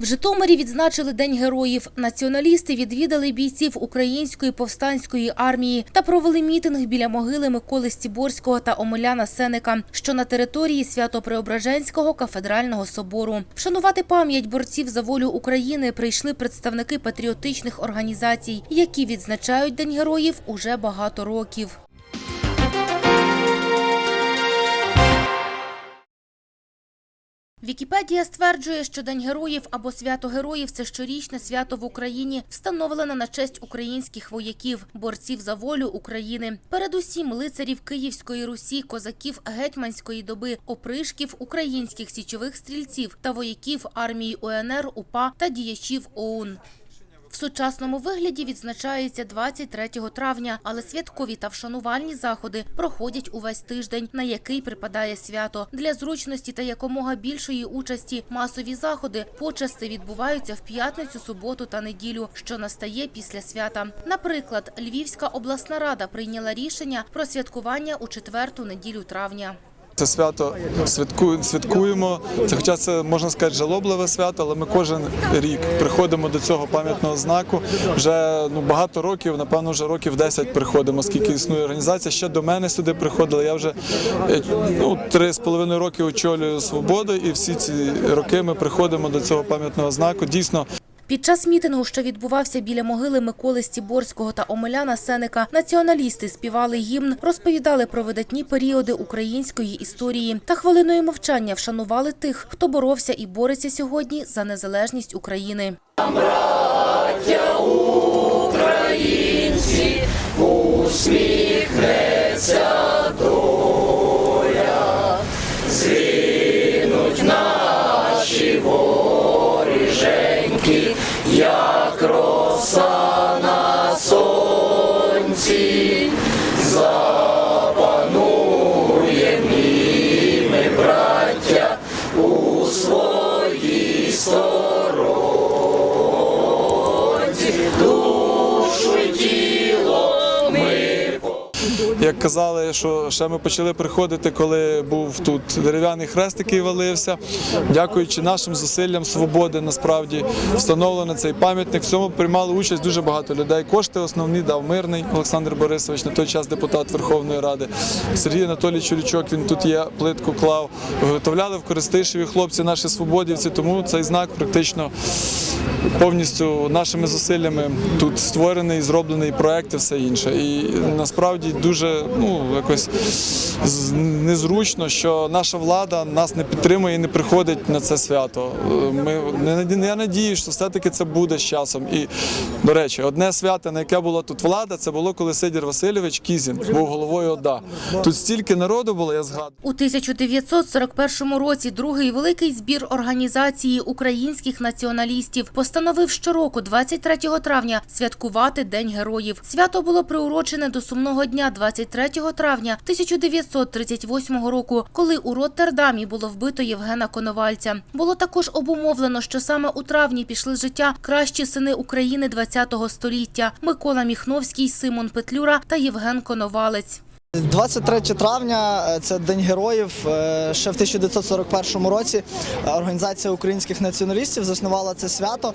В Житомирі відзначили День героїв. Націоналісти відвідали бійців української повстанської армії та провели мітинг біля могили Миколи Стіборського та Омеляна Сеника, що на території Свято-Преображенського кафедрального собору. Вшанувати пам'ять борців за волю України прийшли представники патріотичних організацій, які відзначають День героїв уже багато років. Вікіпедія стверджує, що День героїв або свято героїв це щорічне свято в Україні, встановлене на честь українських вояків, борців за волю України. Передусім лицарів Київської Русі, козаків гетьманської доби, опришків, українських січових стрільців та вояків армії УНР, УПА та діячів ОУН. В сучасному вигляді відзначається 23 травня, але святкові та вшанувальні заходи проходять увесь тиждень, на який припадає свято. Для зручності та якомога більшої участі масові заходи почасти відбуваються в п'ятницю, суботу та неділю, що настає після свята. Наприклад, Львівська обласна рада прийняла рішення про святкування у четверту неділю травня. Це свято святкуємо. Це, хоча це можна сказати, жалобливе свято, але ми кожен рік приходимо до цього пам'ятного знаку. Вже ну багато років, напевно, вже років 10 приходимо, скільки існує організація. Ще до мене сюди приходили. Я вже е, ну, три з половиною роки очолюю свободу, і всі ці роки ми приходимо до цього пам'ятного знаку. Дійсно, Під час мітингу, що відбувався біля могили Миколи Стіборського та Омеляна Сеника, націоналісти співали гімн, розповідали про видатні періоди української історії та хвилиною мовчання вшанували тих, хто боровся і бореться сьогодні за незалежність України. як казали, що ще ми почали приходити, коли був тут дерев'яний хрест, який валився. Дякуючи нашим зусиллям свободи, насправді встановлено цей пам'ятник. В цьому приймали участь дуже багато людей. Кошти основні дав мирний Олександр Борисович, на той час депутат Верховної Ради. Сергій Анатолій Чулічок, він тут є, плитку клав. Виготовляли в Користишеві хлопці, наші свободівці. Тому цей знак практично повністю нашими зусиллями тут створений, зроблений проект і все інше. І насправді дуже ну якось незручно, що наша влада нас не підтримує і не приходить на це свято. Е, Ми я надію, що все-таки це буде з часом. І до речі, одне свято, на яке була тут влада, це було коли Сидір Васильович Кізін був головою ОДА. Тут стільки народу було, я згадую. У 1941 році другий великий збір організації українських націоналістів постановив щороку, 23 травня, святкувати День героїв. Свято було приурочене до сумного дня 23 травня 1938 року, коли у Роттердамі було вбито Євгена Коновальця. Було також обумовлено, що саме у травні пішли з життя кращі сини України ХХ століття Микола Міхновський, Симон Петлюра та Євген Коновалець. 23 травня е, це День героїв. Е, Ще в 1941 році е, організація українських націоналістів заснувала це свято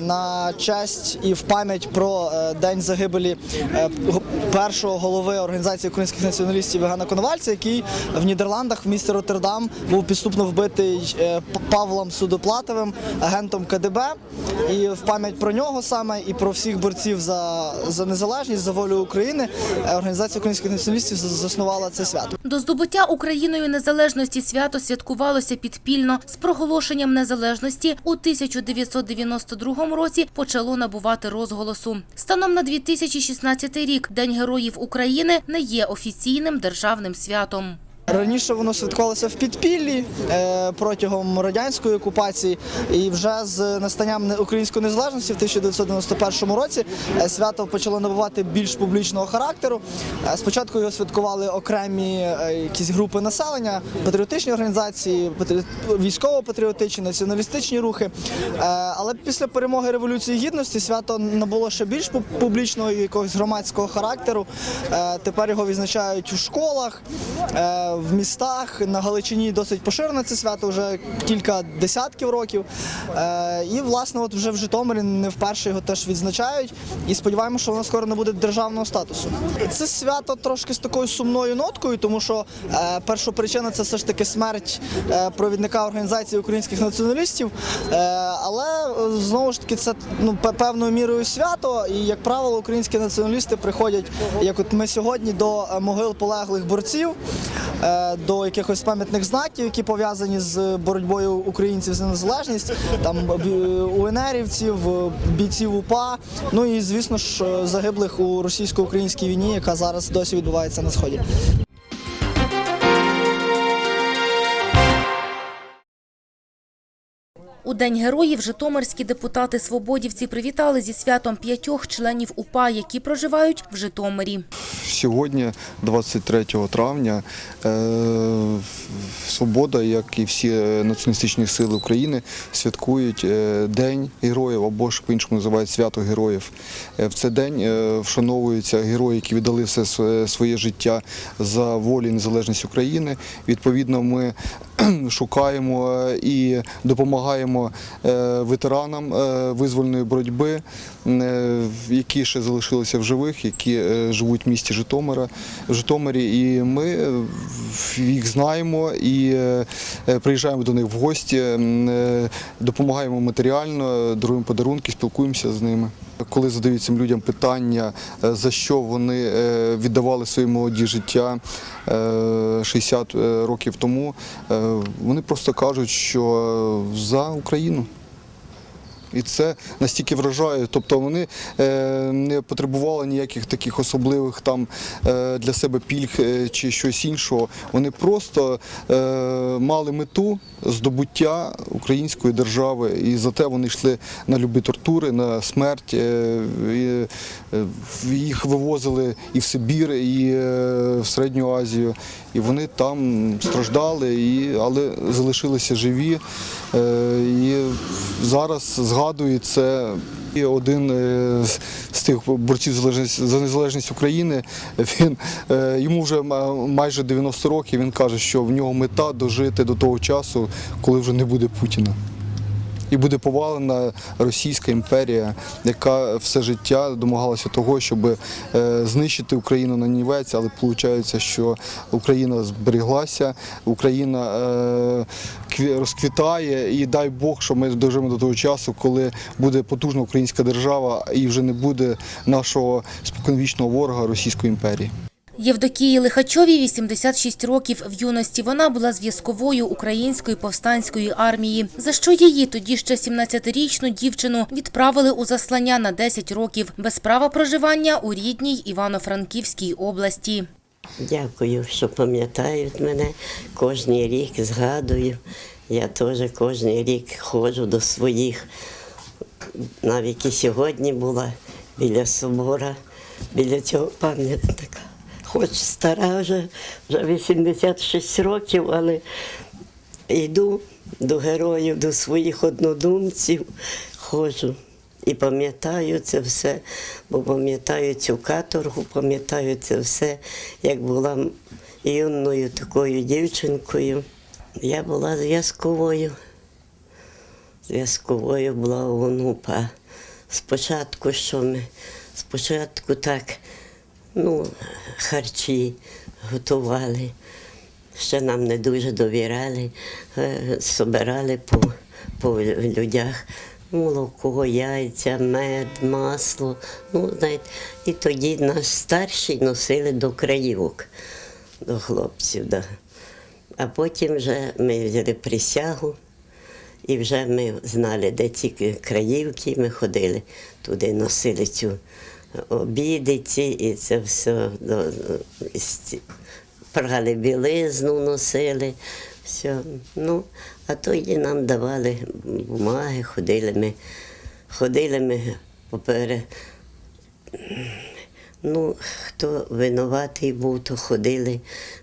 на честь і в пам'ять про день загибелі першого голови організації українських націоналістів Євгена Коновальця, який в Нідерландах в місті Роттердам був підступно вбитий Павлом Судоплатовим, агентом КДБ. І в пам'ять про нього саме і про всіх борців за, за незалежність, за волю України організація українських націоналістів заснувала це свято. До здобуття Україною незалежності свято святкувалося підпільно. З проголошенням незалежності у 1992 році почало набувати розголосу. Станом на 2016 рік День Героїв України не є офіційним державним святом. Раніше воно святкувалося в підпіллі е, протягом радянської окупації, і вже з настанням української незалежності в 1991 році е, свято почало набувати більш публічного характеру. Е, спочатку його святкували окремі якісь групи населення, патріотичні організації, патрі- військово-патріотичні, націоналістичні рухи. Але після перемоги революції гідності свято набуло ще більш пу- публічного якогось громадського характеру. Тепер його відзначають у школах. В містах на Галичині досить поширене це свято вже кілька десятків років. Е, І власне, от вже в Житомирі не вперше його теж відзначають. І сподіваємося, що воно скоро не буде державного статусу. Це свято трошки з такою сумною ноткою, тому що е, першопричина це все ж таки смерть е, провідника організації українських націоналістів. Але знову ж таки це ну певною мірою свято. І як правило, українські націоналісти приходять, як от ми сьогодні, до е, могил полеглих борців, е, до якихось пам'ятних знаків, які пов'язані з боротьбою українців за незалежність, там УНРівців, бійців УПА. Ну і звісно ж е, загиблих у російсько-українській війні, яка зараз досі відбувається на сході. День героїв житомирські депутати свободівці привітали зі святом п'ятьох членів УПА, які проживають в Житомирі. Сьогодні, 23 травня, е, Свобода, як і всі націоналістичні сили України, святкують е, День героїв або ж по-іншому називають свято героїв. Е, В цей день е, вшановуються герої, які віддали все своє життя за волю і незалежність України. Відповідно, ми шукаємо е, і допомагаємо е, ветеранам е, визвольної боротьби, які ще залишилися в живих, які живуть в місті Житомира, Житомирі. І ми їх знаємо і приїжджаємо до них в гості, допомагаємо матеріально, даруємо подарунки, спілкуємося з ними. Коли задають цим людям питання, е, за що вони е, віддавали свої молоді життя е, 60 років тому, е, вони просто кажуть, що за Україну. І це настільки вражає. Тобто вони е, не потребували ніяких таких особливих там е, для себе пільг е, чи щось іншого. Вони просто мали мету здобуття української держави, і за те вони йшли на любі тортури, на смерть. І, їх вивозили і в Сибір, і в Середню Азію. І вони там страждали, але залишилися живі. І зараз згадують це. І один е, з тих борців за залежність- за незалежність України, він е, йому вже ма- майже 90 років. Він каже, що в нього мета дожити до того часу, коли вже не буде Путіна. І буде повалена Російська імперія, яка все життя домагалася того, щоб е, знищити Україну на нівець, але виходить, що Україна зберіглася, Україна е, розквітає, і дай Бог, що ми доживемо до того часу, коли буде потужна українська держава і вже не буде нашого споконвічного ворога Російської імперії. Євдокії Лихачовій 86 років. В юності вона була зв'язковою української повстанської армії, за що її тоді ще 17-річну дівчину відправили у заслання на 10 років без права проживання у рідній Івано-Франківській області. Дякую, що пам'ятають мене. Кожний рік згадую. Я теж кожен рік ходжу до своїх. Навіть і сьогодні була біля собора, біля цього пам'ятника. Хоч стара вже, вже 86 років, але йду до героїв, до своїх однодумців, ходжу. І пам'ятаю це все, бо пам'ятаю цю каторгу, пам'ятаю це все, як була юною такою дівчинкою. Я була зв'язковою. Зв'язковою була ОНУПА. Спочатку що ми? Спочатку так, ну, харчі готували. Ще нам не дуже довіряли, е, собирали по, по людях молоко, яйця, мед, масло. Ну, знаєте, і тоді нас старші носили до краївок, до хлопців. Да. А потім вже ми взяли присягу, і вже ми знали, де ці краївки, ми ходили туди, носили цю обіди ці, і це все до, прали білизну носили. Все. Ну, а тоді нам давали бумаги, ходили ми, ходили ми поперед. Ну, хто винуватий був, то ходили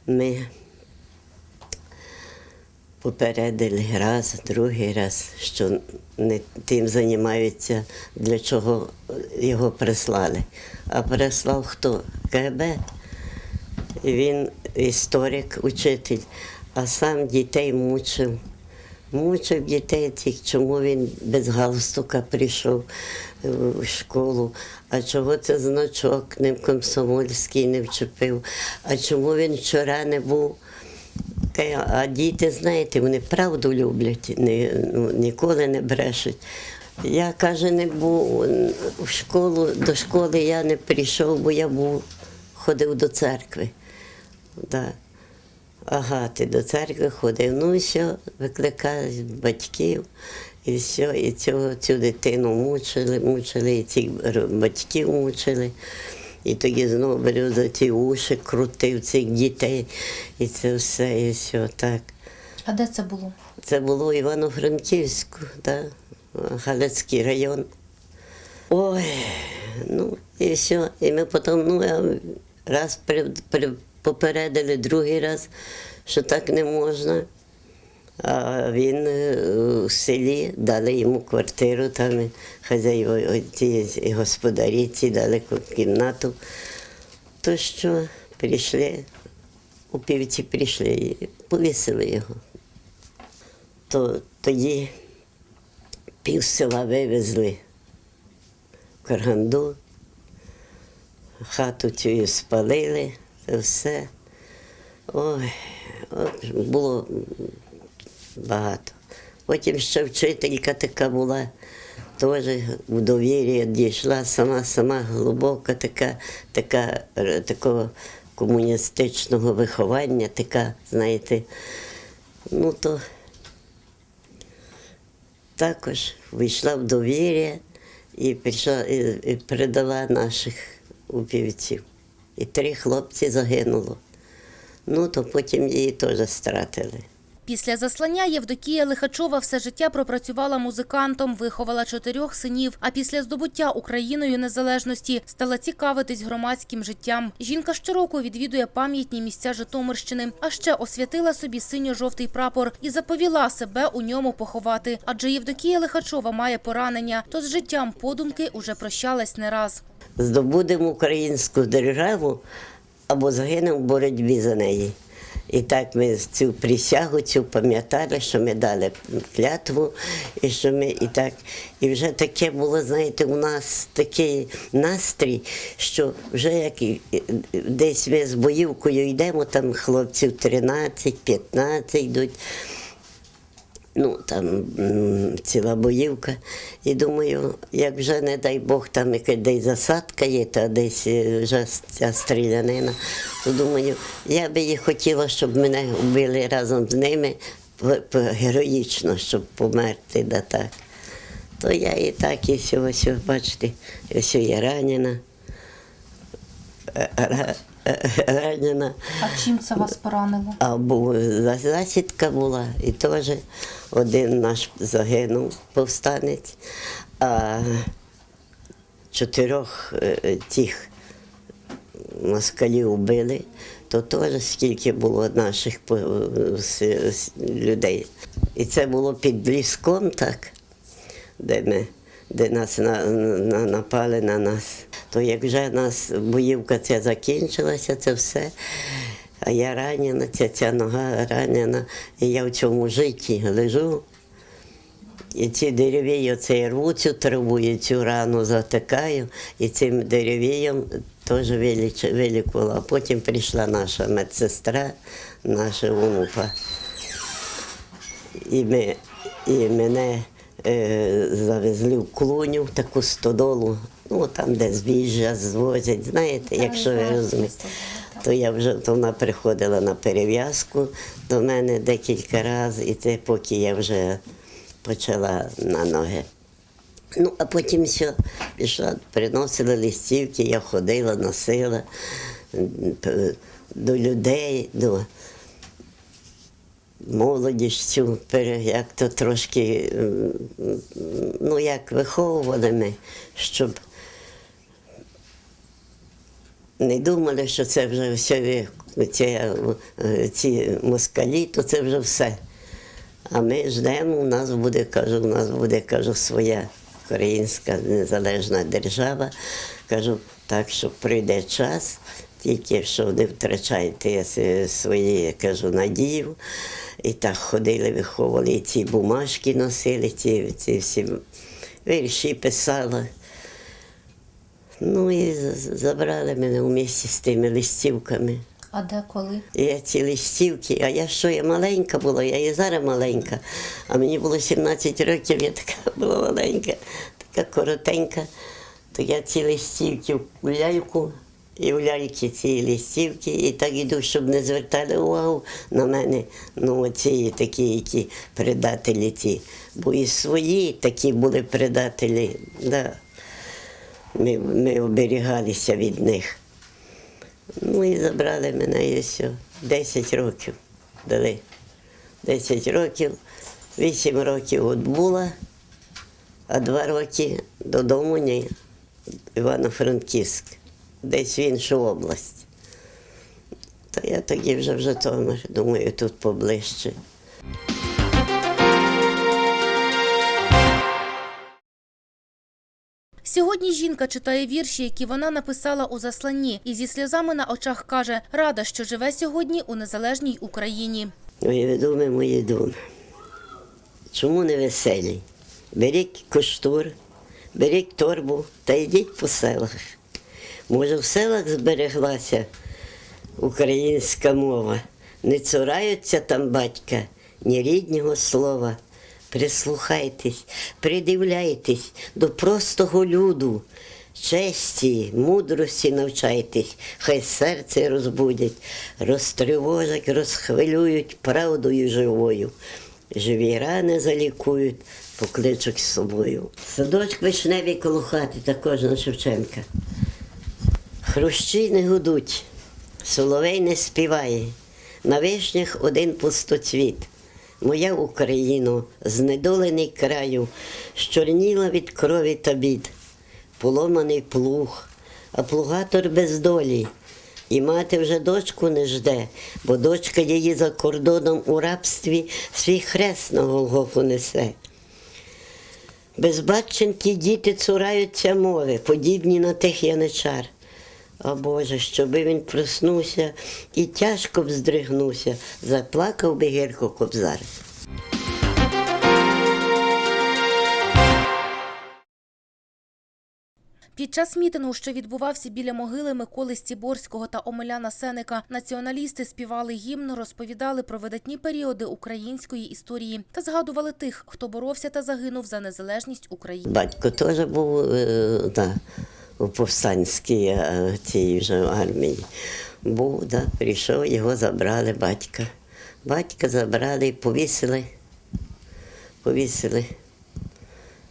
ми попередили раз, другий раз, що не тим займаються, для чого його прислали. А прислав хто? КГБ. Він історик, учитель, а сам дітей мучив. Мучив дітей чому він без галстука прийшов е, в школу, а чого це значок не комсомольський не вчепив, а чому він вчора не був. Каже, А діти, знаєте, вони правду люблять, ні, ну, ніколи не брешуть. Я каже, не був в школу, до школи я не прийшов, бо я був, ходив до церкви. Да. Ага, ти до церкви ходив. Ну і все, викликають батьків, і все, і цього, цю дитину мучили, мучили, і цих батьків мучили. І тоді знову беру за ті уші, крутив цих дітей, і це все, і все так. А де це було? Це було в Івано-Франківську, да? Галицький район. Ой, ну і все. І ми потім ну, раз при, при, попередили, другий раз, що так не можна. А він е, у селі дали йому квартиру, там хазяїв ці господарі ці дали кімнату. То що прийшли, у півці прийшли і повісили його то тоді пів села вивезли в Карганду, хату цю спалили, це все. Ой, от було багато. Потім ще вчителька така була, теж в довір'я дійшла, сама, сама глибока, така, така, е, такого комуністичного виховання, така, знаєте, ну то також вийшла в довір'я і і, і передала наших упівців. І три хлопці загинуло. Ну, то потім її теж стратили. Після заслання Євдокія Лихачова все життя пропрацювала музикантом, виховала чотирьох синів. А після здобуття Україною незалежності стала цікавитись громадським життям. Жінка щороку відвідує пам'ятні місця Житомирщини, а ще освятила собі синьо-жовтий прапор і заповіла себе у ньому поховати. Адже Євдокія Лихачова має поранення, то з життям подумки уже прощалась не раз. Здобудемо українську державу або загинемо в боротьбі за неї. І так ми цю присягу цю пам'ятали, що ми дали клятву, і що ми і так. І вже таке було, знаєте, у нас такий настрій, що вже як десь ми з боївкою йдемо, там хлопців 13-15 йдуть. Ну, там ціла боївка. І думаю, як вже, не дай Бог, там якась десь засадка є, та десь е, вже ця стрілянина, то думаю, я би і хотіла, щоб мене вбили разом з ними героїчно, щоб померти, да так. То я і так, і все, ось, бачите, ось я ранена. Е, ра- е, Ранена. А чим це вас поранило? А був за- засідка була, і теж один наш загинув повстанець, а чотирьох е, тих москалів вбили, то теж скільки було наших с- людей. І це було під ліском, так, де ми. Де нас на, на, напали на нас. То як вже нас боївка ця закінчилася, це все. А я ранена, ця, ця нога ранена, і я в цьому житті лежу. І ці дереві, оце рву цю траву, і цю рану затикаю, і цим деревієм теж вилікувала. А потім прийшла наша медсестра, наша УНУПа. І, ми, і мене е, завезли в клуню, в таку стодолу, ну там, де збіжжя звозять, знаєте, якщо ви розумієте. То я вже то вона приходила на перев'язку до мене декілька разів, і це поки я вже почала на ноги. Ну, а потім все, пішла, приносили листівки, я ходила, носила до людей, до пере- як то трошки, ну як виховували ми, щоб не думали, що це вже все, е, ці москалі, то це вже все. А ми ждемо, у нас буде, кажу, у нас буде, кажу, своя українська незалежна держава. Кажу, так що прийде час, Тільки що не втрачайте свої, кажу, надію. І так ходили, виховували, і ці бумажки носили, ці, ці всі вірші писала. Ну і забрали мене у місті з тими листівками. А де коли? Я ці листівки, а я що, я маленька була, я і зараз маленька. А мені було 17 років, я така була маленька, така коротенька. То я ці листівки в ляльку, і в ляльки ці листівки, і так іду, щоб не звертали увагу на мене. Ну, оці такі, які предателі ті. Бо і свої такі були предателі. Да. Ми, ми оберігалися від них. Ну і забрали мене і все. Десять років дали. Десять років, вісім років от була, а два роки додому ні. Івано-Франківськ, десь в іншу область. Та я тоді вже в Житомир, думаю, тут поближче. Сьогодні жінка читає вірші, які вона написала у засланні, і зі сльозами на очах каже, рада, що живе сьогодні у незалежній Україні. Мої думи, мої думи. Чому не веселі? Беріть коштур, беріть торбу та йдіть по селах. Може, в селах збереглася українська мова. Не цураються там батька, ні ріднього слова. Прислухайтесь, придивляйтесь до простого люду. Честі, мудрості навчайтесь, хай серце розбудять, розтривожать, розхвилюють правдою живою. Живі рани залікують, покличуть з собою. Садочок вишневий коло хати також Шевченка. Хрущі не гудуть, соловей не співає, на вишнях один пустоцвіт. Моя Україно, знедолений краю, щорніла від крові та бід, поломаний плуг, а плугатор без долі. І мати вже дочку не жде, бо дочка її за кордоном у рабстві свій хрест на Голгофу несе. Безбатченкі діти цураються мови, подібні на тих яничар. О Боже, щоби він проснувся і тяжко б здригнувся, заплакав би гірко кобзар. Під час мітингу, що відбувався біля могили Миколи Стіборського та Омеляна Сеника, націоналісти співали гімн, розповідали про видатні періоди української історії та згадували тих, хто боровся та загинув за незалежність України. Батько теж був е, да, у повстанській е, цій вже армії. Був, да, прийшов, його забрали батька. Батька забрали і повісили. Повісили.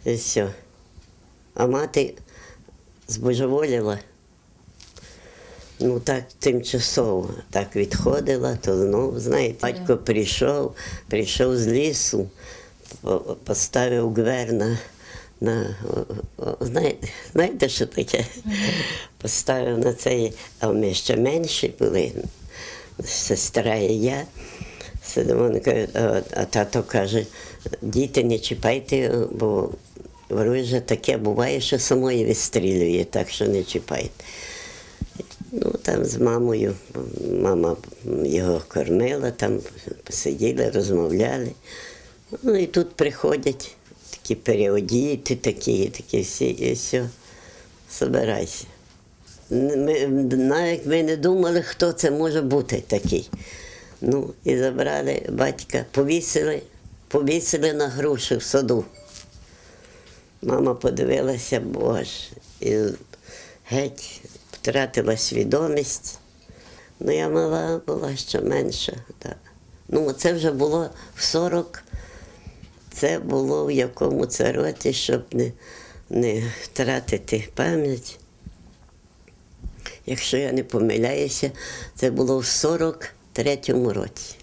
І все. А мати збожеволіла. Ну так тимчасово так відходила, то знову, знаєте, батько прийшов, прийшов з лісу, по- поставив гвер на, знаєте, знаєте, що таке? Поставив на цей, а ми ще менші були, сестра і я. Сидимо, а, тато каже, діти, не чіпайте, бо вороже таке буває, що самої відстрілює, так що не чіпайте. Ну, там з мамою, мама його кормила, там сиділи, розмовляли. Ну і тут приходять такі переодіти, такі, такі всі, і все, собирайся. Ми, навіть ми не думали, хто це може бути такий. Ну, і забрали батька, повісили, повісили на груші в саду. Мама подивилася, боже, і геть втратила свідомість. Ну, я мала була ще менша. Так. Ну, це вже було в 40, це було в якому це році, щоб не, не втратити пам'ять. Якщо я не помиляюся, це було в 43-му році.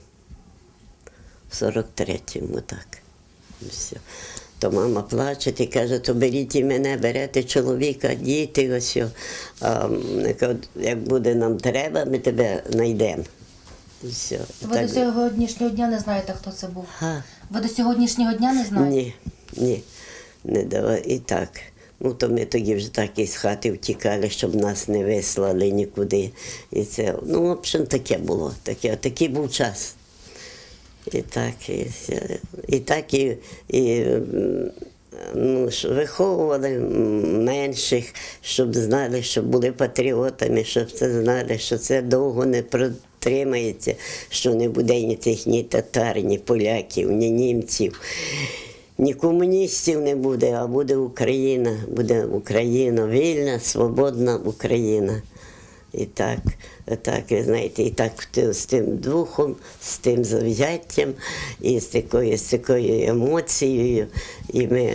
В 43-му, так. Все. То мама плаче і каже, то беріть і мене, берете чоловіка, діти, ось. А як буде нам треба, ми тебе знайдемо. Все. Ви так- до сьогоднішнього дня не знаєте, хто це був. Га. Ви до сьогоднішнього дня не знаєте? Ні, ні, не давай. І так. Ну, то ми тоді вже так із хати втікали, щоб нас не вислали нікуди. І це, ну, в общем, таке було. Таке, такий був час. І так, і, і так і, і ну, виховували менших, щоб знали, щоб були патріотами, щоб це знали, що це довго не протримається, що не буде ні цих ні татар, ні поляків, ні німців. Ні комуністів не буде, а буде Україна, буде Україна, вільна, свободна Україна. І так, так, ви знаєте, і так з тим духом, з тим завзяттям, і з такою, з такою емоцією. І ми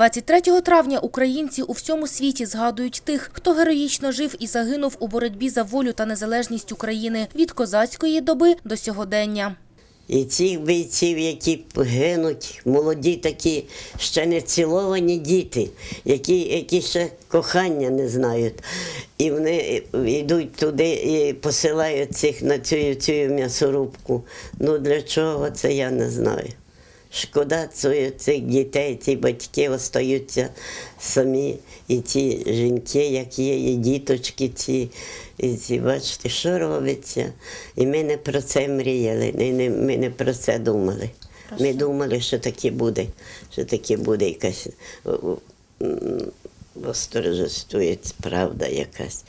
23 травня українці у всьому світі згадують тих, хто героїчно жив і загинув у боротьбі за волю та незалежність України від козацької доби до сьогодення. І цих бійців, які гинуть, молоді такі, ще не ціловані діти, які, які ще кохання не знають. І вони йдуть туди і посилають цих на цю, цю м'ясорубку. Ну для чого це я не знаю. Шкода цих дітей, ці батьки остаються самі, і ці жінки, як є, і діточки ці, і ці, бачите, що робиться. І ми не про це мріяли, ми не, ми не про це думали. Ми думали, що таке буде, що таке буде якась восторжествує правда якась.